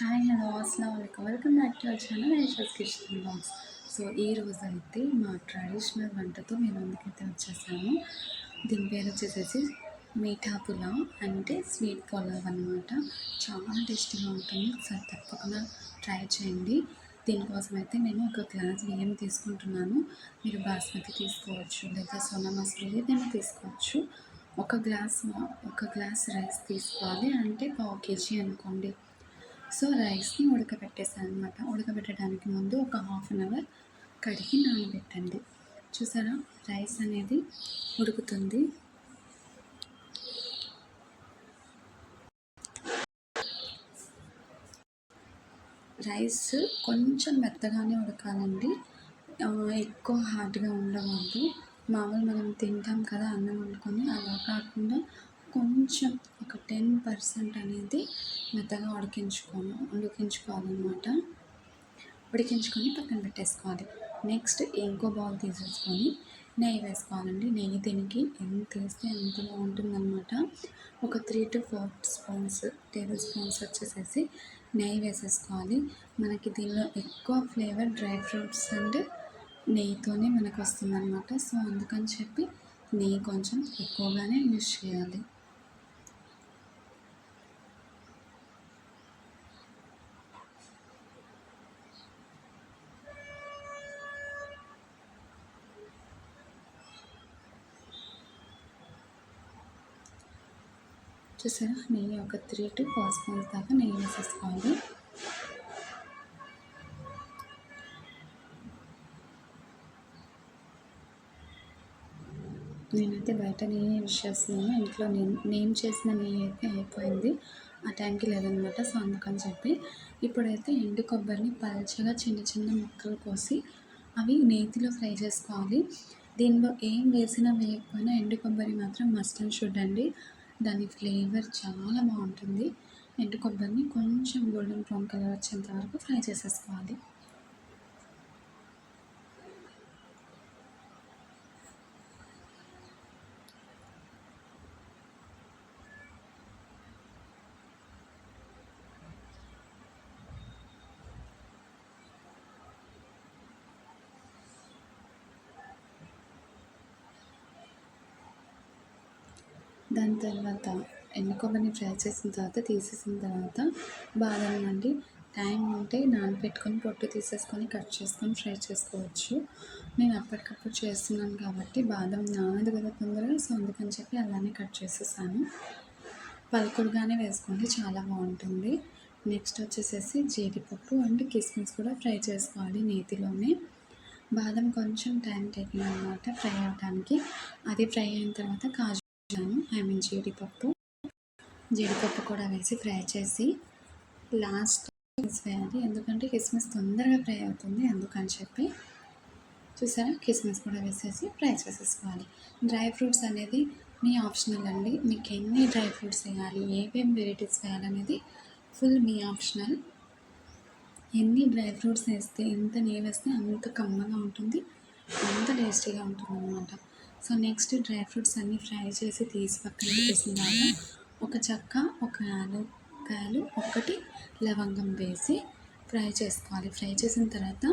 Hi hello అస్సలం welcome welcome back to our channel Aisha's kitchen box so ఈ రోజు అయితే మా ట్రెడిషనల్ వంటతో మేము ముందుకైతే వచ్చేసాము. దీని పేరు వచ్చేసేసి మీఠా పులావ్ అంటే స్వీట్ పులావ్ అనమాట చాలా టేస్టీగా ఉంటుంది. ఒకసారి తప్పకుండా ట్రై చేయండి. దీనికోసం అయితే నేను ఒక గ్లాస్ బియ్యం తీసుకుంటున్నాను. మీరు బాస్మతి తీసుకోవచ్చు లేదా సోనా మసూరి ఏదైనా తీసుకోవచ్చు. ఒక గ్లాస్ ఒక గ్లాస్ రైస్ తీసుకోవాలి. అంటే పావు కేజీ అనుకోండి. సో రైస్ని ఉడకబెట్టేసాను అనమాట ఉడకబెట్టడానికి ముందు ఒక హాఫ్ అన్ అవర్ కడిగి నానబెట్టండి. చూసారా? రైస్ అనేది ఉడుకుతుంది. రైస్ కొంచెం మెత్తగానే ఉడకాలండి. ఎక్కువ హార్డ్గా ఉండవద్దు మామూలు మనం తింటాం కదా అన్నం వండుకొని అలా కాకుండా కొంచెం ఒక టెన్ పర్సెంట్ అనేది మెత్తగా ఉడికించుకోను ఉడికించుకోవాలన్నమాట. ఉడికించుకొని పక్కన పెట్టేసుకోవాలి. నెక్స్ట్ ఇంకో బౌల్ తీసేసుకొని నెయ్యి వేసుకోవాలండి. నెయ్యి దీనికి ఎంత వేస్తే ఎంత బాగుంటుందన్నమాట. ఒక three to four spoons tablespoons వచ్చేసేసి నెయ్యి వేసేసుకోవాలి. మనకి దీనిలో ఎక్కువ ఫ్లేవర్ డ్రై ఫ్రూట్స్ అండ్ నెయ్యితోనే మనకు వస్తుందన్నమాట సో అందుకని చెప్పి నెయ్యి కొంచెం ఎక్కువగానే యూజ్ చేయాలి. చూసారా? నెయ్యి ఒక త్రీ టు ఫోర్ స్పూన్స్ దాకా నెయ్యి వేసేసుకోవాలి. నేనైతే బయట నెయ్యి యూజ్ చేస్తున్నాను. ఇంట్లో నేను నేను చేసిన నెయ్యి అయితే అయిపోయింది. ఆ టైంకి లేదనమాట సో అందుకని చెప్పి. ఇప్పుడైతే ఎండు కొబ్బరిని పల్చగా చిన్న చిన్న ముక్కలు కోసి అవి నేతిలో ఫ్రై చేసుకోవాలి. దీనిలో ఏం వేసినా వేయకపోయినా ఎండు కొబ్బరి మాత్రం మస్ట్ అండ్ షుడ్ అండి. దాని ఫ్లేవర్ చాలా బాగుంటుంది. ఎండు కొబ్బరిని కొంచెం గోల్డెన్ బ్రౌన్ కలర్ వచ్చేంత వరకు ఫ్రై చేసేసుకోవాలి. దాని తర్వాత ఎన్నుకోమని ఫ్రై చేసిన తర్వాత తీసేసిన తర్వాత బాదం అండి. టైం ఉంటే నానబెట్టుకొని పొట్టు తీసేసుకొని కట్ చేసుకొని ఫ్రై చేసుకోవచ్చు. నేను అప్పటికప్పుడు చేస్తున్నాను కాబట్టి బాదం నానదు కదా తొందరగా సో అందుకని చెప్పి అలానే కట్ చేసేసాను. పలుకుడుగానే వేసుకోండి చాలా బాగుంటుంది. నెక్స్ట్ వచ్చేసేసి జీడిపప్పు అండ్ కిస్మిస్ కూడా ఫ్రై చేసుకోవాలి నేతిలోనే. బాదం కొంచెం టైం టేకింగ్ అనమాట ఫ్రై అవ్వడానికి అది ఫ్రై అయిన తర్వాత కాజు ఐ మీన్ జీడిపప్పు. జీడిపప్పు కూడా వేసి ఫ్రై చేసి లాస్ట్ వేయాలి. ఎందుకంటే కిస్మిస్ తొందరగా ఫ్రై అవుతుంది. అందుకని చెప్పి చూసారా? కిస్మిస్ కూడా వేసేసి ఫ్రై చేసేసుకోవాలి. డ్రై ఫ్రూట్స్ అనేది మీ ఆప్షనల్ అండి. మీకు ఎన్ని డ్రై ఫ్రూట్స్ వేయాలి? ఏమేం వెరైటీస్ వేయాలనేది ఫుల్ మీ ఆప్షనల్. ఎన్ని డ్రై ఫ్రూట్స్ వేస్తే ఎంత నెయ్యి వేస్తే అంత కమ్మగా ఉంటుంది అంత టేస్టీగా ఉంటుంది అనమాట సో నెక్స్ట్ డ్రై ఫ్రూట్స్ అన్నీ ఫ్రై చేసి తీసి పక్కన పెట్టేసిన ఒక చెక్క ఒక యాలక్కాయలు ఒకటి లవంగం వేసి ఫ్రై చేసుకోవాలి. ఫ్రై చేసిన తర్వాత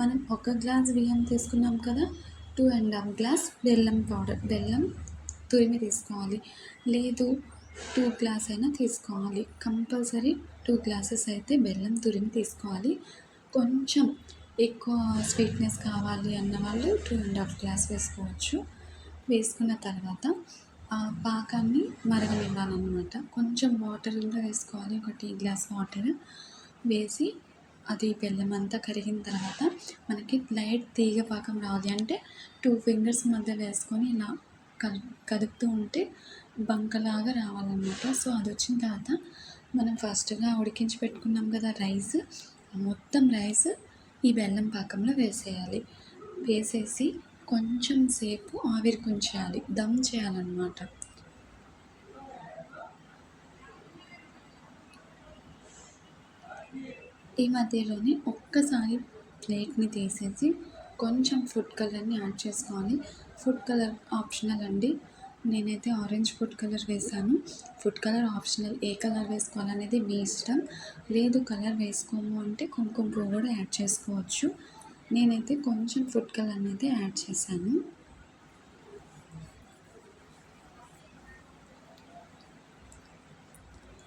మనం ఒక గ్లాస్ బియ్యం తీసుకున్నాం కదా టూ అండ్ హాఫ్ గ్లాస్ బెల్లం పౌడర్ బెల్లం తురిమి తీసుకోవాలి. లేదు టూ గ్లాస్ అయినా తీసుకోవాలి. కంపల్సరీ టూ గ్లాసెస్ అయితే బెల్లం తురిమి తీసుకోవాలి. కొంచెం ఎక్కువ స్వీట్నెస్ కావాలి అన్న వాళ్ళు టూ అండ్ హాఫ్ గ్లాస్ వేసుకోవచ్చు. వేసుకున్న తర్వాత ఆ పాకాన్ని మరగనివ్వాలన్నమాట. కొంచెం వాటర్ కూడా వేసుకోవాలి. ఒక టీ గ్లాస్ వాటర్ వేసి అది బెల్లం అంతా కరిగిన తర్వాత మనకి లైట్ తీగ పాకం రావాలి. అంటే టూ ఫింగర్స్ మధ్య వేసుకొని ఇలా కదుపుతూ ఉంటే బంకలాగా రావాలన్నమాట. సో అది వచ్చిన తర్వాత మనం ఫస్ట్గా ఉడికించి పెట్టుకున్నాం కదా రైస్. మొత్తం రైస్ ఈ బెల్లం పాకంలో వేసేయాలి. వేసేసి కొంచెం సేపు ఆవిరి కుంచేయాలి దమ్ చేయాలన్నమాట. ఈ మధ్యలోనే ఒక్కసారి ప్లేట్ని తీసేసి కొంచెం ఫుడ్ కలర్ని యాడ్ చేసుకోవాలి. ఫుడ్ కలర్ ఆప్షనల్ అండి. నేనైతే ఆరెంజ్ ఫుడ్ కలర్ వేసాను ఫుడ్ కలర్ ఆప్షనల్. ఏ కలర్ వేసుకోవాలనేది మీ ఇష్టం. లేదు కలర్ వేసుకోము అంటే కుంకుమ పువ్వు కూడా యాడ్ చేసుకోవచ్చు. నేనైతే కొంచెం ఫుడ్ కలర్ అనేది యాడ్ చేశాను.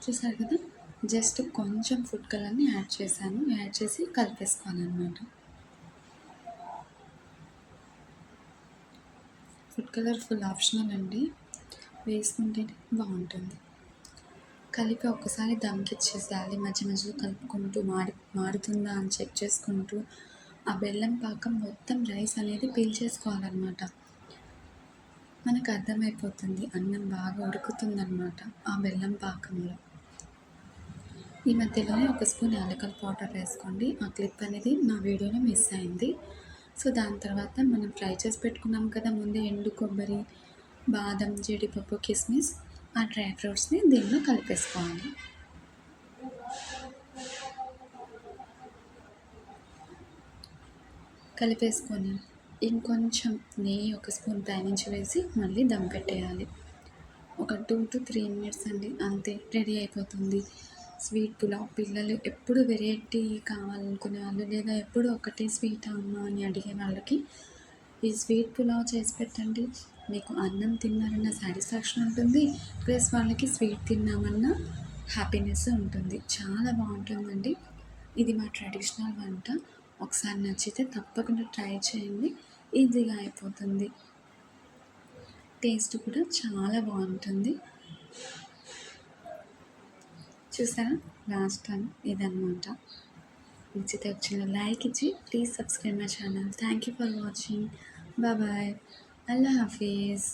చూసారు కదా? జస్ట్ కొంచెం ఫుడ్ కలర్ని యాడ్ చేశాను. యాడ్ చేసి కలిపేసుకోవాలన్నమాట. ఫుడ్ కలర్ ఫుల్ ఆప్షనల్ అండి. వేసుకుంటే బాగుంటుంది. కలిపి ఒక్కసారి దమ్కిచ్చేసేయాలి మధ్య మధ్యలో కలుపుకుంటూ మాడి మారుతుందా అని చెక్ చేసుకుంటూ ఆ బెల్లం పాకం మొత్తం రైస్ అనేది పీల్చేసుకోవాలన్నమాట మనకు అర్థమైపోతుంది. అన్నం బాగా ఉడుకుతుందన్నమాట ఆ బెల్లం పాకంలో. ఈ మధ్యలోనే ఒక స్పూన్ యాలకల్ పౌడర్ వేసుకోండి. ఆ క్లిప్ అనేది నా వీడియోలో మిస్ అయింది. సో దాని తర్వాత మనం ఫ్రై చేసి పెట్టుకున్నాం కదా ముందే ఎండు కొబ్బరి బాదం జీడిపప్పు కిస్మిస్ ఆ డ్రై ఫ్రూట్స్ని దీనిలో కలిపేసుకోవాలి. కలిపేసుకొని ఇంకొంచెం నెయ్యి ఒక స్పూన్ పైనుంచి వేసి మళ్ళీ దమ్ పెట్టేయాలి. ఒక టూ టు త్రీ మినిట్స్ అండి అంతే రెడీ అయిపోతుంది. స్వీట్ పులావ్ పిల్లలు ఎప్పుడు వెరైటీ కావాలనుకునే వాళ్ళు లేదా ఎప్పుడు ఒకటే స్వీట్ అమ్మ అని అడిగే వాళ్ళకి ఈ స్వీట్ పులావ్ చేసి పెట్టండి. మీకు అన్నం తిన్నారన్న సాటిస్ఫాక్షన్ ఉంటుంది ప్లస్ వాళ్ళకి స్వీట్ తిన్నామన్న హ్యాపీనెస్ ఉంటుంది. చాలా బాగుంటుందండి. ఇది మా ట్రెడిషనల్ వంట. ఒకసారి నచ్చితే తప్పకుండా ట్రై చేయండి. ఈజీగా అయిపోతుంది. టేస్ట్ కూడా చాలా బాగుంటుంది. చూసారా? లాస్ట్ టైం ఇదన్నమాట. నచ్చితే వచ్చిన లైక్ ఇచ్చి please subscribe my channel thank you for watching bye Allah Hafeez